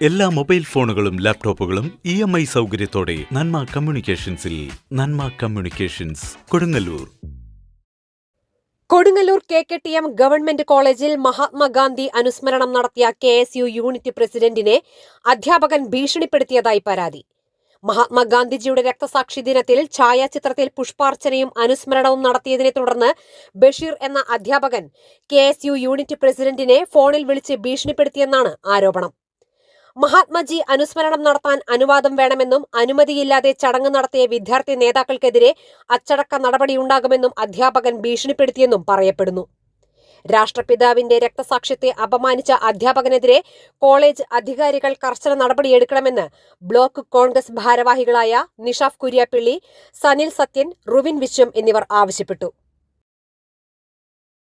എല്ലാ മൊബൈൽ ഫോണുകളും ലാപ്ടോപ്പുകളും ഇ എം ഐ സൗകര്യത്തോടെ Nanma കമ്മ്യൂണിക്കേഷൻസിൽ Nanma communications Kodungallur. Kodungallur K K T M government കോളേജിൽ മഹാത്മാഗാന്ധി അനുസ്മരണം നടത്തിയ കെ എസ് യു യൂണിറ്റ് പ്രസിഡന്റിനെ അധ്യാപകൻ ഭീഷണിപ്പെടുത്തിയതായി പരാതി. മഹാത്മാഗാന്ധിജിയുടെ രക്തസാക്ഷി ദിനത്തിൽ ഛായാചിത്രത്തിൽ പുഷ്പാർച്ചനയും അനുസ്മരണവും നടത്തിയതിനെ തുടർന്ന് ബഷീർ എന്ന അധ്യാപകൻ കെ യൂണിറ്റ് പ്രസിഡന്റിനെ ഫോണിൽ വിളിച്ച് ഭീഷണിപ്പെടുത്തിയെന്നാണ് ആരോപണം. മഹാത്മജി അനുസ്മരണം നടത്താൻ അനുവാദം വേണമെന്നും അനുമതിയില്ലാതെ ചടങ്ങ് നടത്തിയ വിദ്യാർത്ഥി നേതാക്കൾക്കെതിരെ അച്ചടക്ക നടപടിയുണ്ടാകുമെന്നും അധ്യാപകൻ ഭീഷണിപ്പെടുത്തിയെന്നും പറയപ്പെടുന്നു. രാഷ്ട്രപിതാവിന്റെ രക്തസാക്ഷ്യത്തെ അപമാനിച്ച അധ്യാപകനെതിരെ കോളേജ് അധികാരികൾ കർശന നടപടിയെടുക്കണമെന്ന് ബ്ലോക്ക് കോൺഗ്രസ് ഭാരവാഹികളായ നിഷാഫ് കുര്യാപ്പിള്ളി സനിൽ സത്യൻ റുവിൻ വിശ്വം എന്നിവർ ആവശ്യപ്പെട്ടു.